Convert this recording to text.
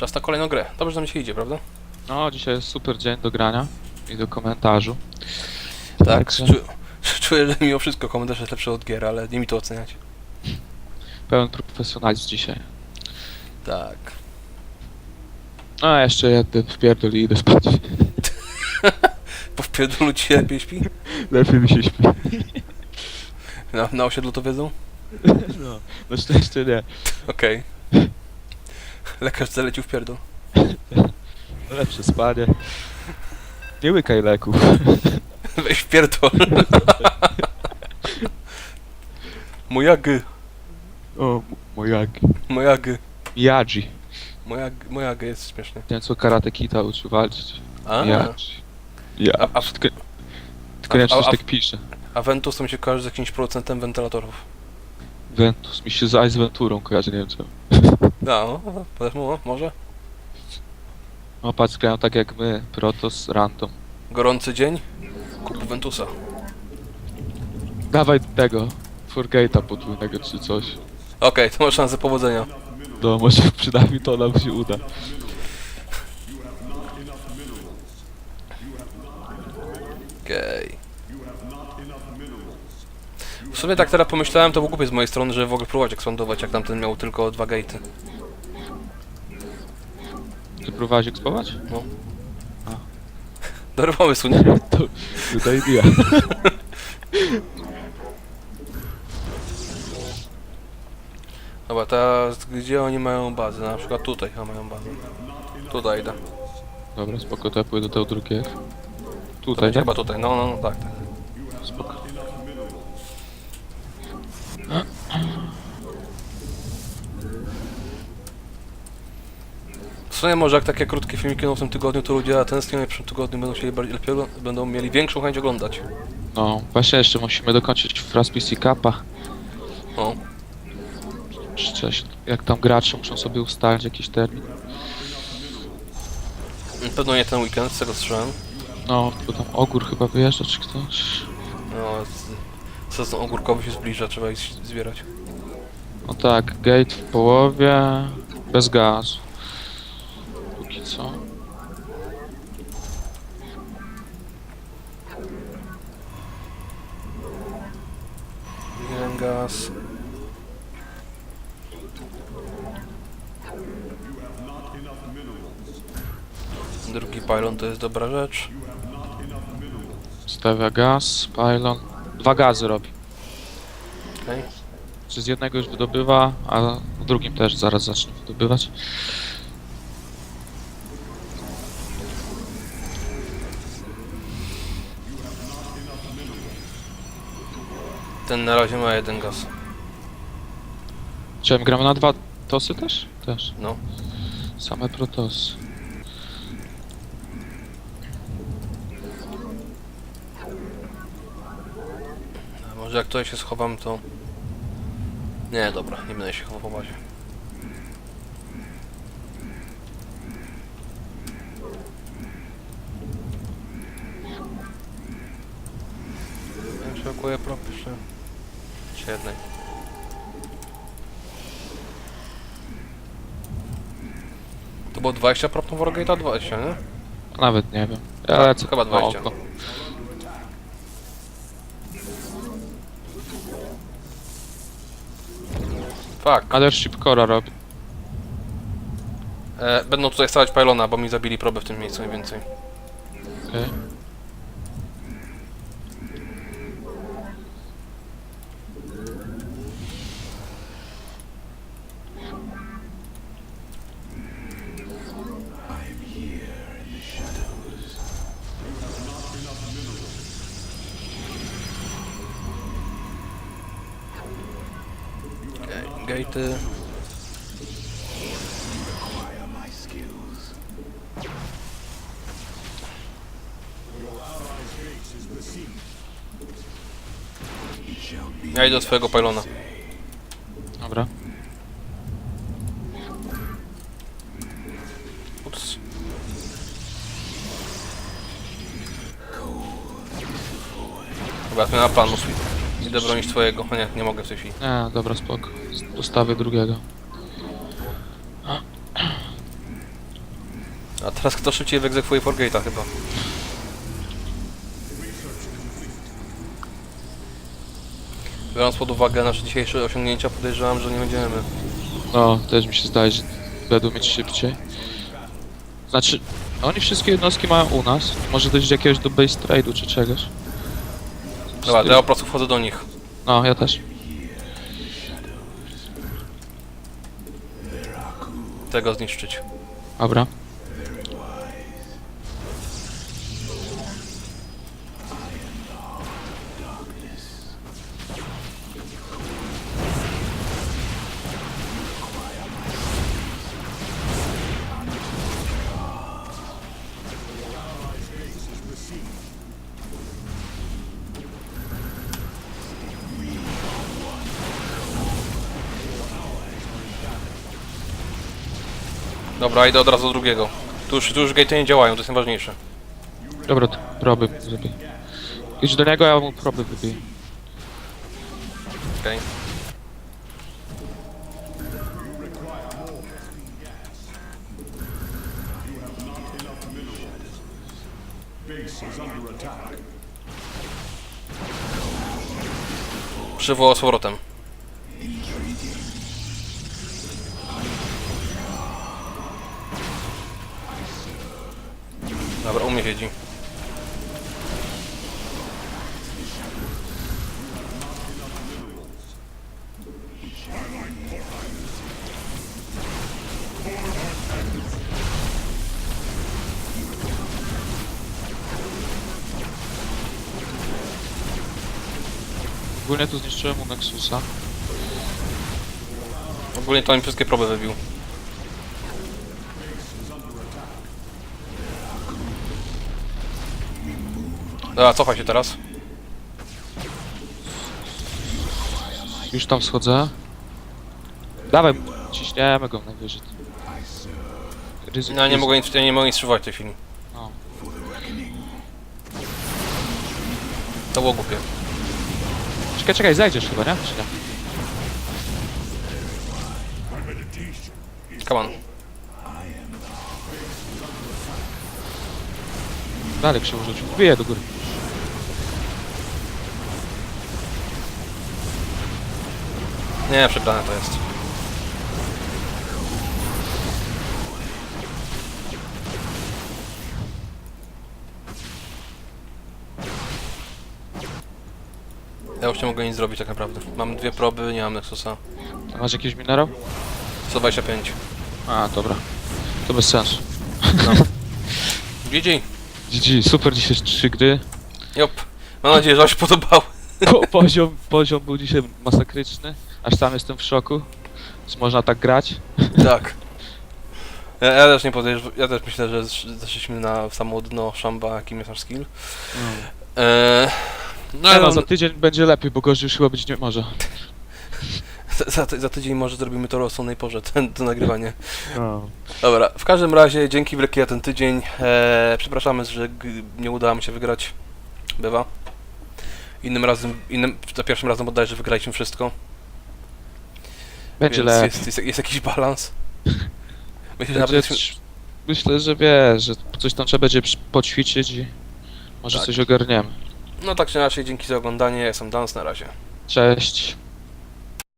Czas na kolejną grę. Dobrze nam się idzie, prawda? No, dzisiaj jest super dzień do grania i do komentarzu. Tak. Także Czu, czuję, że mimo wszystko komentarz jest lepszy od gier, ale nie mi to oceniać. pełen profesjonalizm dzisiaj. Tak. A jeszcze jeden wpierdol i idę spać. Po wpierdolu ci się lepiej śpi? Lepiej mi się śpi. Na, na osiedlu to wiedzą? No, na szczęście nie. Okej. Lekarz zalecił w pierdol. Lepsze spanie. Nie łykaj leków. Weź w pierdol. Mojagy, O, mojagi. mojagy, Miyagi. mojagy, mojagy jest śmieszny. Ten co karate kita uczył walczyć. A, Miyagi. Ja. A- a- Tylko, tylko nie wiem, czy a- coś a- tak pisze. a Ventus to mi się kojarzy z jakimś producentem wentylatorów. Ventus. Mi się z Ice Venturą kojarzy, nie wiem czemu. No, no, mo- może? O, patrz, grają tak jak my. Protoss, Random. Gorący dzień? Kup Ventusa. Dawaj tego. Forgate'a podwójnego czy coś. Okej, to masz szansę powodzenia. No, może przynajmniej to nam się uda. Okej. W sumie tak teraz pomyślałem, to było głupie z mojej strony, żeby w ogóle próbować ekspandować, jak tamten miał tylko dwa gate'y. Ty próbowałeś ekspować? Dobry pomysł, nie? To mi ja. Dobra, teraz gdzie oni mają bazę? Na przykład tutaj, a mają bazę. Tutaj idę. Dobra, spoko, to ja pójdę do tego drugiego. To Tutaj, będzie tak? chyba tutaj, no, no, no, tak, tak. Spoko. W sumie może jak takie krótkie filmiki będą w tym tygodniu, to ludzie tęsknią i w przyszłym tygodniu będą chcieli bardziej lepiej, ogl- będą mieli większą chęć oglądać. No, właśnie jeszcze musimy dokończyć Fraz PC Cupa. O, Czy coś, jak tam gracze muszą sobie ustalić jakiś termin. pewno nie ten weekend, z tego słyszałem. No, bo tam Ogór chyba wyjeżdża, czy ktoś. No, z- sezon ogórkowy się zbliża, trzeba iść zbierać. No tak, gate w połowie, bez gazu. Póki co. Jeden gaz. Drugi pylon to jest dobra rzecz. Stawia gaz, pylon. Dwa gazy robi. Okej. Czy z jednego już wydobywa, a w drugim też zaraz zacznie wydobywać. Ten na razie ma jeden gaz. Czy gramy na dwa tosy też? Też. No. Same protosy. A może jak tutaj się schowam, to... Nie, dobra, nie będę się chował po bazie. Prop jeszcze. Jeszcze jednej. To było 20 prop na Wargate'a? 20, nie? Nawet nie wiem. Ja Tak, lecę chyba na 20. oko. Fuck. Mothership Cora robi. E, będą tutaj stawiać pylona, bo mi zabili probę w tym miejscu mniej więcej. Okej. Okej, gatey. Ja idę do swojego pylona. Dobra. Ups. Chyba zmiana planu. Idę bronić twojego. O nie, nie mogę w tej chwili. Nie, dobra, spoko. Dostawię drugiego. A teraz kto szybciej wyegzekwuje Forgate'a chyba. Biorąc pod uwagę nasze dzisiejsze osiągnięcia, podejrzewam, że nie będziemy. No, też mi się zdaje, że będą mieć szybciej. Znaczy, oni wszystkie jednostki mają u nas. Może dojść do jakiegoś do base trade'u czy czegoś. Dobra, to ja po prostu wchodzę do nich. No, ja też. Tego zniszczyć. Dobra. Dobra, idę od razu do drugiego. Tu już, tu już gate'y nie działają, to jest najważniejsze. Dobra, to proby zrobię. Idź do niego, ja mu proby wybiję. Okej. Przywołał z powrotem. Dobra, u mnie siedzi. Ogólnie tu zniszczyłem mu Nexusa. Ogólnie to mi wszystkie proby wybił. Dobra, cofaj się teraz. Już tam schodzę. Dawaj, ciśniemy go najwyżej. Ryzyk No nie mogę nic, nie mogę nic strzywać w tej chwili. No. To było głupie. Czekaj, czekaj, zajdziesz chyba, nie? Czy nie? Come on. Dalej się urzucił. Wbije do góry. Nie, przegrane to jest. Ja już nie mogę nic zrobić tak naprawdę. Mam dwie proby, nie mam Nexusa. A Masz jakiś minerał? 125. A, dobra. To bez sensu. GG. GG, super dzisiaj trzy gry. Jop. Mam nadzieję, że Wam się podobało. Po, poziom, poziom był dzisiaj masakryczny. Aż sam jestem w szoku. Czy można tak grać? Tak. Ja, ja też nie podejrzewam, ja też myślę, że sz- zeszliśmy na samo dno szamba, jakim jest nasz skill. Eee, no, Nie no, za tydzień będzie lepiej, bo gorzej już chyba być nie może. za, za, ty- za tydzień może zrobimy to o rozsądnej porze, ten, to nagrywanie. No. Dobra, w każdym razie dzięki wielkie za ten tydzień. Eee, przepraszamy, że g- nie udało mi się wygrać. Bywa. Innym razem, innym, za pierwszym razem bodajże wygraliśmy wszystko. Będzie więc lepiej. jest, jest, jest jakiś balans. Myślę, że Będzie, nawet jesteśmy, myślę, że wiesz, że coś tam trzeba będzie przy- poćwiczyć i może Tak. coś ogarniemy. No tak czy inaczej, dzięki za oglądanie. Ja jestem Dans, na razie. Cześć.